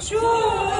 Two.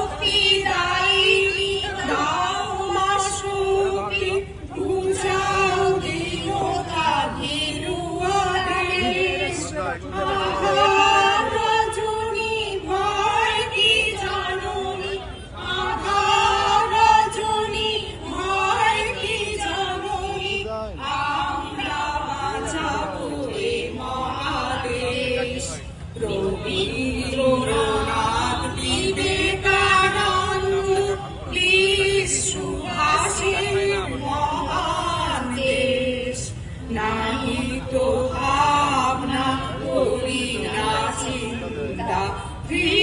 Maranatha.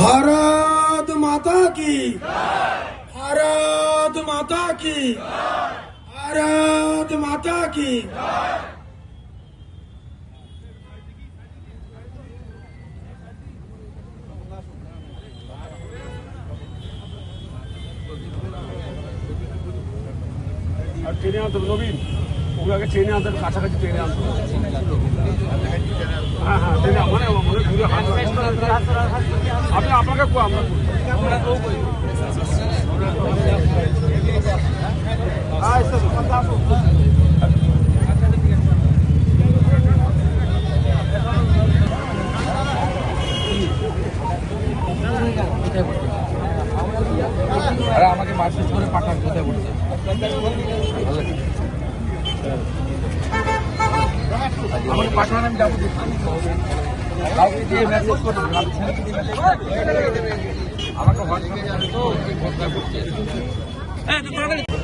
Bharat মাতা কি? ভারত মাতা কি? ভারত মাতা কি? আর ট্রেনে আনতে নবীন। ওনাকে ট্রেনে আনতে হবে, কাছাকাছি ট্রেনে আনতে হবে। হ্যাঁ হ্যাঁ মানে মানে আপনি আপনাকে আমরা আরে আমাকে মাসেজ করে পাঠান, কোথায় বলছে আমাকে পাঠান আমি যাব কাউকে দিয়ে মেসেজ করব। আমাকে জানি তো কি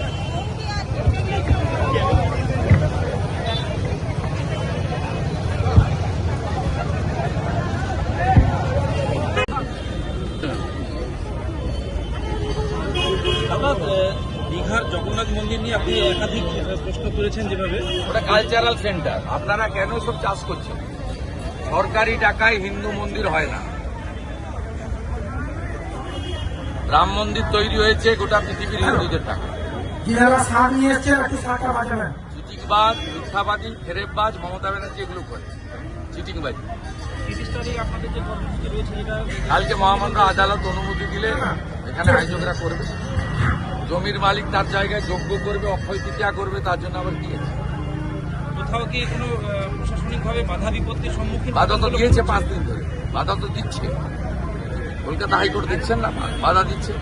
তুলেছেন যেভাবে? ওটা কালচারাল সেন্টার আপনারা কেন সব চাষ করছেন? সরকারি টাকায় হিন্দু মন্দির হয় না। রাম মন্দির তৈরি হয়েছে গোটা পৃথিবীর হিন্দুদের টাকা। চিটিংবাজ মিথ্যাবাদী ফেরেববাজ মমতা ব্যানার্জি এগুলো করে। চিটিংবাজি। কালকে মহামান্য আদালত অনুমতি দিলে এখানে আয়োজকরা করবে। জমির মালিক তার জায়গায় যোগ্য করবে অক্ষয় তৃতীয়া করবে তার জন্য আবার দিয়েছে কোথাও কি কোনো প্রশাসনিকভাবে বাধা বিপত্তির সম্মুখীন বাধা তো দিয়েছে পাঁচ দিন ধরে। বাধা তো দিচ্ছে। কলকাতা হাইকোর্ট দিচ্ছেন না? বাধা দিচ্ছে।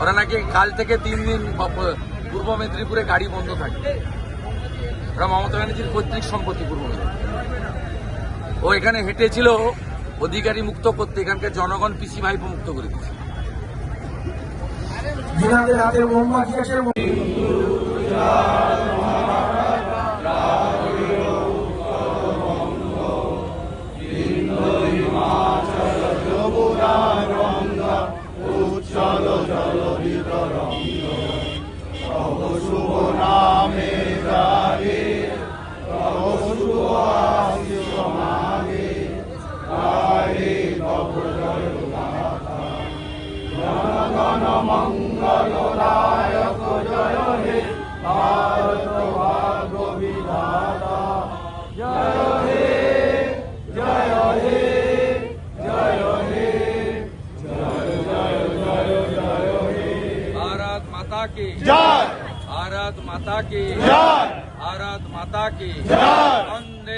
ওরা নাকি কাল থেকে তিন দিন পূর্ব মেদিনীপুরে গাড়ি বন্ধ থাকে। ওরা মমতা ব্যানার্জির পৈতৃক সম্পত্তি পূর্ব মেদিনীপুর। ও এখানে হেঁটেছিল অধিকারী মুক্ত করতে। এখানকার জনগণ পিসি ভাইপো মুক্ত করে দিচ্ছে যিনাদের হাতে মোমবাতি। গণমঙ্গলদায়ক জয় হে ভারত ভাগ্য বিধাতা জয় হে জয় হে জয় হে জয় জয় জয় জয় হে भारत माता की जय भारत माता की जय भारत माता की जय